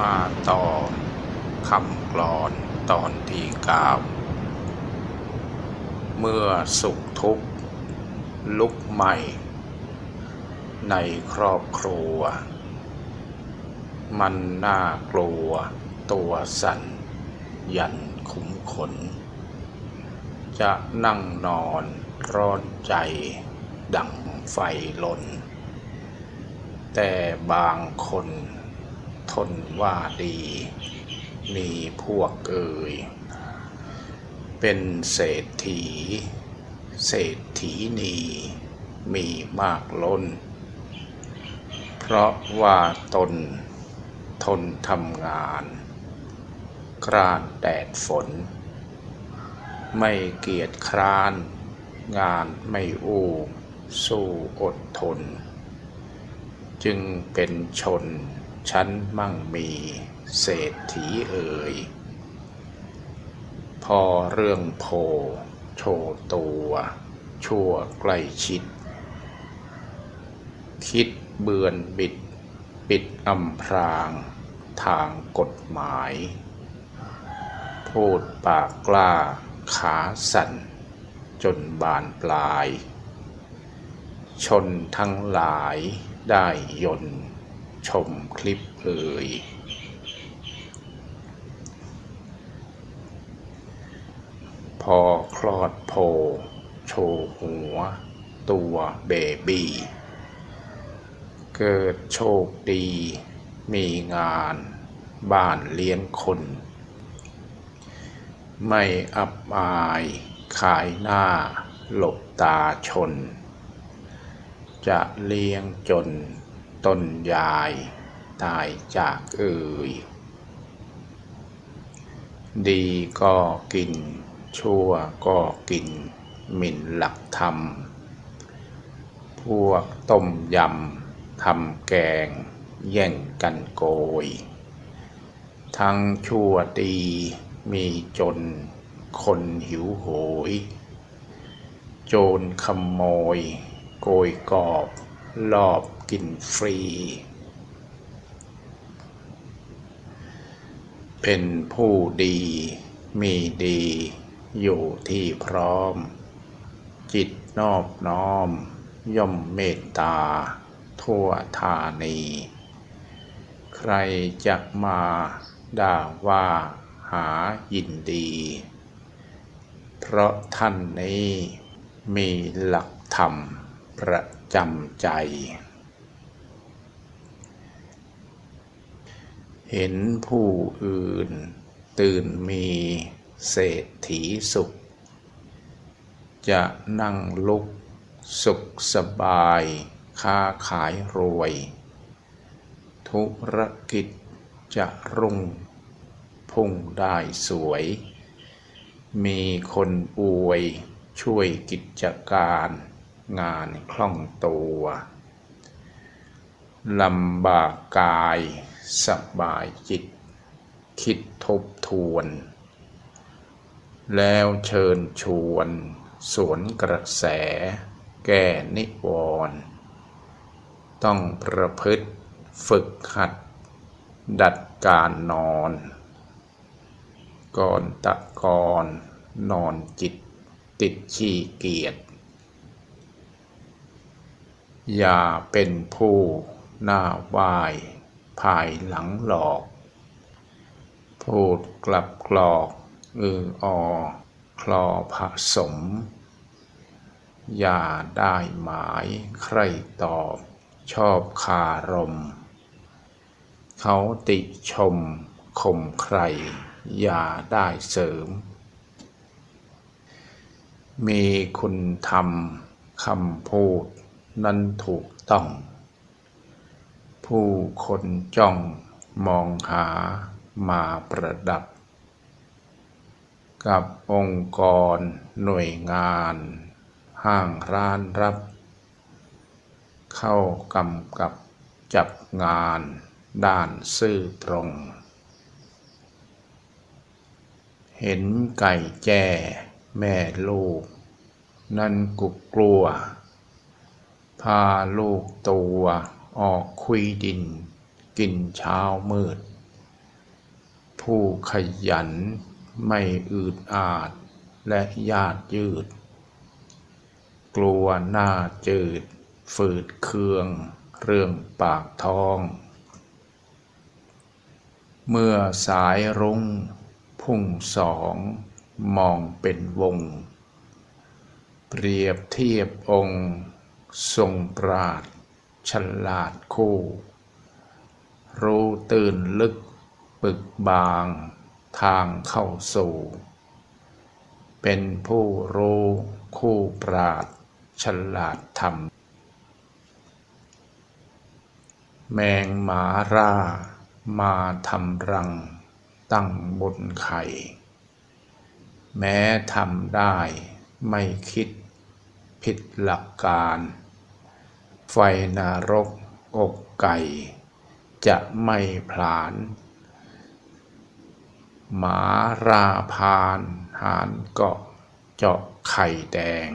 มาต่อคำกลอนตอนที่เก้าเมื่อสุขทุกข์ลุกใหม่ ในครอบครัว มันน่ากลัวตัวสั่น ยันขุมขน จะนั่งนอนร้อนใจดังไฟลน แต่บางคน ทนว่าดี มีพวกเอ่ย เป็นเศรษฐี เศรษฐีนีมีมากล้น เพราะว่าตนทนทำงานกรานแดดฝน ไม่เกียจคร้าน งานไม่อู้ สู้อดทน จึงเป็นชน ชั้นมั่งมี เศรษฐีเอ่ย พอเรื่องโพโชตัว ชั่วใกล้ชิด คิดเบือนบิด ปิดอำพรางทางกฎหมาย พูดปากกล้าขาสั่น จนบานปลาย ชนทั้งหลายได้ยนต์ ชมคลิปเอ่ยพอคลอดโพโชว์หัว ตัวเบบีเกิดโชคดี มีงานบ้านเลี้ยงคน ไม่อับอายขายหน้าหลบตาชน จะเลี้ยงจน ต้นยาย ตายจากเอ่ย ดีก็กิน ชั่วก็กิน หมิ่นหลักธรรม พวกต้มยำทำแกง แย่งกันโกย ทั้งชั่วดีมีจน คนหิวโหย โจรขโมย โกยกอบ ลอบ กินฟรี เป็นผู้ดี มีดี อยู่ที่พร้อม จิตนอบน้อม ย่อมเมตตา ทั่วธานี ใครจะมาด่าว่าหายินดี เพราะท่านนี้มีหลักธรรมประจำใจ เห็นผู้อื่น ตื่นมีเศรษฐีสุข จะนั่งลุกสุขสบาย ค้าขายรวย ธุรกิจจะรุ่ง พุ่งได้สวย มีคนอวยช่วยกิจการงานคล่องตัวลำบากกาย สบายจิต คิดทบทวน แล้วเชิญชวน สวนกระแส แก้นิวรณ์ต้องประพฤติฝึกหัด ดัดการนอน ก่อนตะกอนนอนจิตติดขี้เกียจอย่าเป็นผู้หน้าไหว ภายหลังหลอก พูดกลับกลอกอืออคลอผสม อย่าได้หมายใครตอบชอบคารม เขาติชมคมใคร อย่าได้เสริม มีคุณธรรมคำพูดนั้นถูกต้อง ผู้คนจ้องมองหามาประดับ กับองค์กรหน่วยงาน ห้างร้านรับ เข้ากำกับจับงานด้านซื่อตรง เห็นไก่แจ้แม่ลูก นั่นกุกกลัว พาลูกตัว ออกคุยดิน กินเช้ามืด ผู้ขยันไม่อืดอาดและญาติยืด กลัวหน้าจืด ฝืดเคือง เรื่องปากท้อง เมื่อสายรุ้งพุ่งสองมองเป็นวง เปรียบเทียบองค์ ทรงปราด ฉลาดคู่ รู้ตื่นลึกปึกบางทางเข้าสู่ เป็นผู้รู้คู่ปราดฉลาดธรรม แมงหมาร่ามาทำรังตั้งบนไข่ แม้ทำได้ไม่คิดผิดหลักการ ไฟนรกอกไก่ จะไม่ผลาน หมาราพานหานเกาะเจาะไข่แดง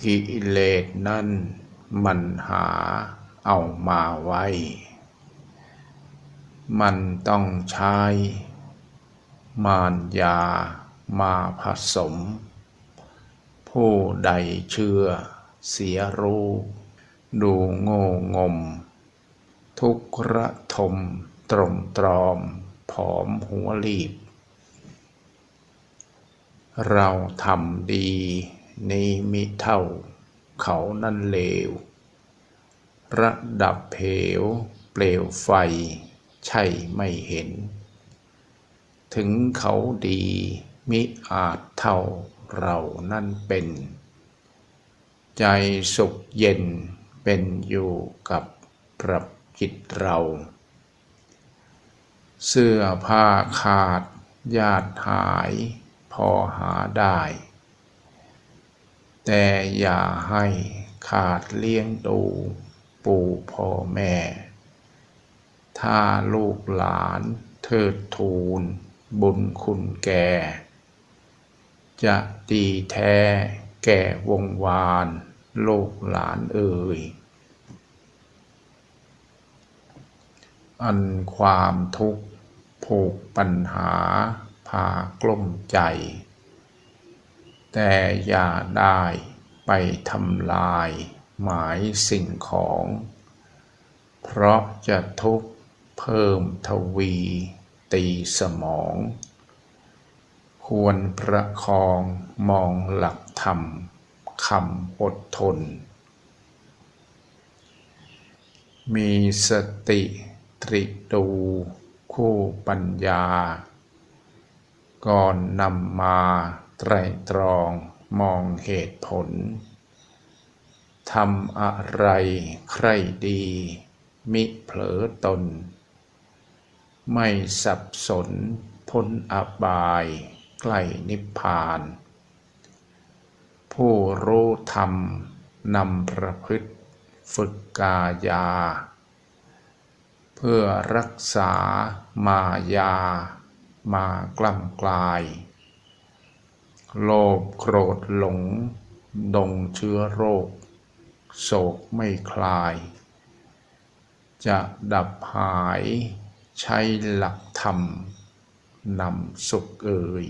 กิเลสนั่นมันหาเอามาไว้ มันต้องใช้ มารยามาผสม ผู้ใดเชื่อ เสียรู้ ดูโง่งม ทุกระทมตรมตรอม ผอมหัวรีบ เราทำดีนี้มิเท่า เขานั่นเลว ระดับเพวเปลวไฟ ใช่ไม่เห็น ถึงเขาดีมิอาจเท่า เรานั่นเป็น ใจสุขเย็นเป็นอยู่กับปรับจิตเรา เสื้อผ้าขาดญาติหาย พอหาได้ แต่อย่าให้ขาดเลี้ยงดูปู่พ่อแม่ ถ้าลูกหลานเทิดทูนบุญคุณแก่ จะดีแท้แก่วงวานโลกหลานเอ่ย อันความทุกข์ผูกปัญหาพากล้มใจ แต่อย่าได้ไปทำลายหมายสิ่งของ เพราะจะทุกข์เพิ่มทวีตีสมอง ควรประคองมองหลักธรรมคำอดทน มีสติตริดูคู่ปัญญา ก่อนนำมาไตรตรองมองเหตุผลทำอะไรใครดี มิเผลอตน ไม่สับสนพ้นอบาย ใกล้นิพพาน ผู้รู้ธรรมนำประพฤติฝึกกายา เพื่อรักษามายามากล้ำกลาย โลภโกรธหลง ดงเชื้อโรค โศกไม่คลาย จะดับหายใช้หลักธรรมนำสุขเอ่ย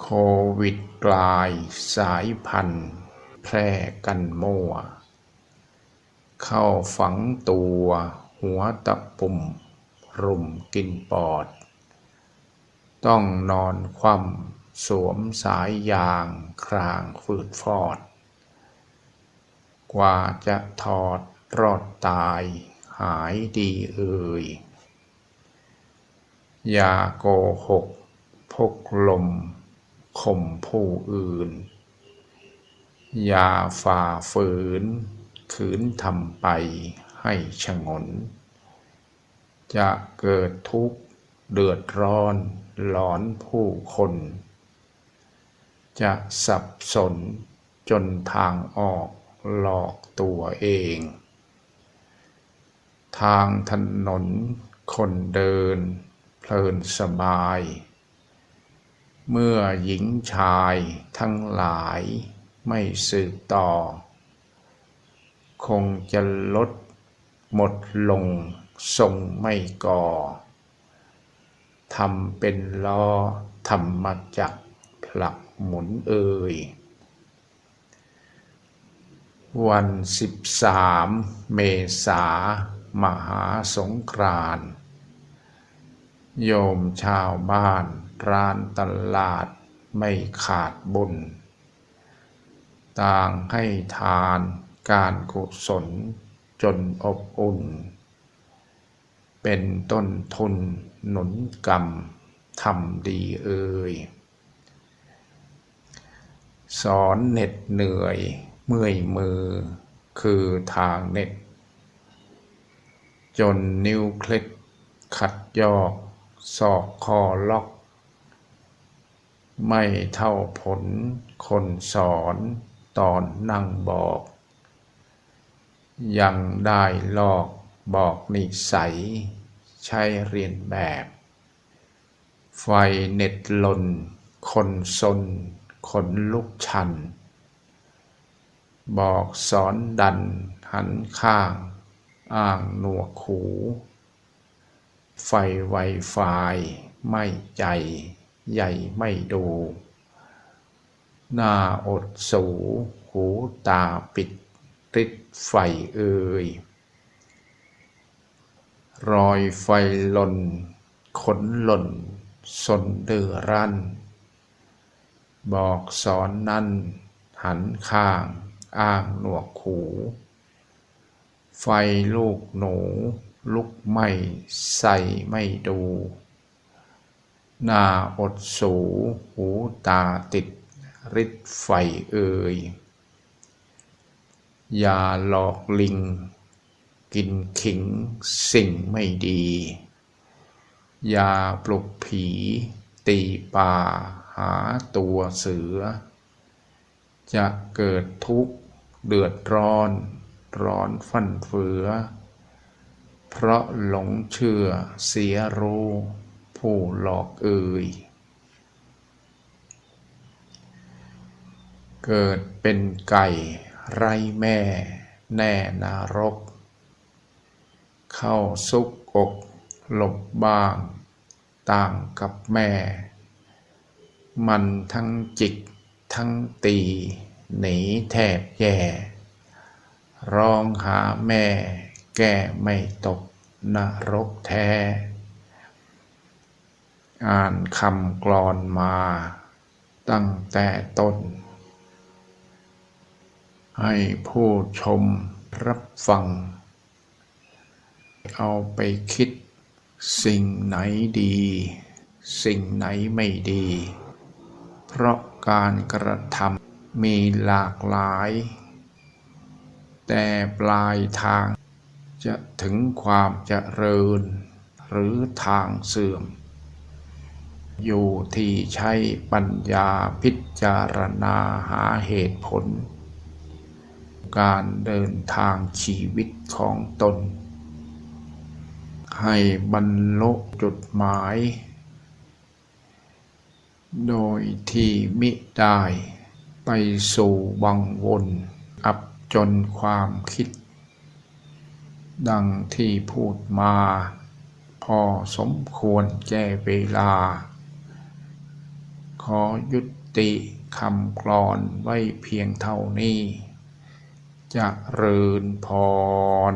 โควิดกลายสายพันธุ์ แพร่กันมั่ว เข้าฝังตัวหัวตะปุ่ม รุมกินปอด ต้องนอนคว่ำสวมสายยางครางฝืดฟอด กว่าจะถอดรอดตายหายดีเอ่ย อย่าโกหกพกลม ข่มผู้อื่น อย่าฝ่าฝืน ขืนทำไปให้ชงน จะเกิดทุกข์เดือดร้อนหลอนผู้คน จะสับสนจนทางออกหลอกตัวเอง ทางถนนคนเดิน เพลินสบาย เมื่อหญิงชายทั้งหลายไม่สืบต่อ คงจะลดหมดลงทรงไม่ก่อทำเป็นล้อธรรมจักรผลักหมุนเอ่ยวันสิบสามเมษามหาสงกรานโยมชาวบ้าน ร้านตลาดไม่ขาดบุญ ต่างให้ทานการกุศลจนอบอุ่น เป็นต้นทุนหนุนกรรมทำดีเอ่ยสอนเหน็ดเหนื่อยเมื่อยมือคือทางเหน็ดจนนิ้วคล็ดขัดยอกศอกคอล็อก ไม่เท่าผลคนสอนตอนนั่งบอก ยังได้ลอกบอกนิสัย ใช้เรียนแบบ ไฟเน็ตลน คนสนขนลุกชัน บอกสอนดัน หันข้าง อ้างหนวกหู ไฟไวไฟไม่ใจ ใหญ่ไม่ดู หน้าอดสู หูตาปิดติดไฟเอ่ยรอยไฟหล่น ขนหล่น สนเดือรัน บอกสอนนั่น หันข้าง อ้างหนวกหูไฟลูกหนู ลุกไม่ใส่ไม่ดู หน้าอดสู หูตาติดริดไฟเอ่ยอย่าหลอกลิง กินขิงสิ่งไม่ดี อย่าปลุกผี ตีป่าหาตัวเสือ จะเกิดทุกข์เดือดร้อน ร้อนฟันเฟือ เพราะหลงเชื่อเสียรู้ ผู้หลอกเอ่ย เกิดเป็นไก่ไรแม่แน่นารก เข้าซุกอกหลบบ้าง ต่างกับแม่ มันทั้งจิกทั้งตี หนีแทบแย่ ร้องหาแม่แก้ไม่ตกนรกแท้ อ่านคำกลอนมาตั้งแต่ต้น ให้ผู้ชมรับฟัง เอาไปคิดสิ่งไหนดี สิ่งไหนไม่ดี เพราะการกระทำมีหลากหลาย แต่ปลายทางจะถึงความเจริญหรือทางเสื่อม อยู่ที่ใช้ปัญญาพิจารณาหาเหตุผล การเดินทางชีวิตของตน ให้บรรลุจุดหมาย โดยที่มิได้ไปสู่วังวนอับจนความคิด ดังที่พูดมาพอสมควรแก่เวลา ขอยุติคำกรอนไว้เพียงเท่านี้จะเริญพร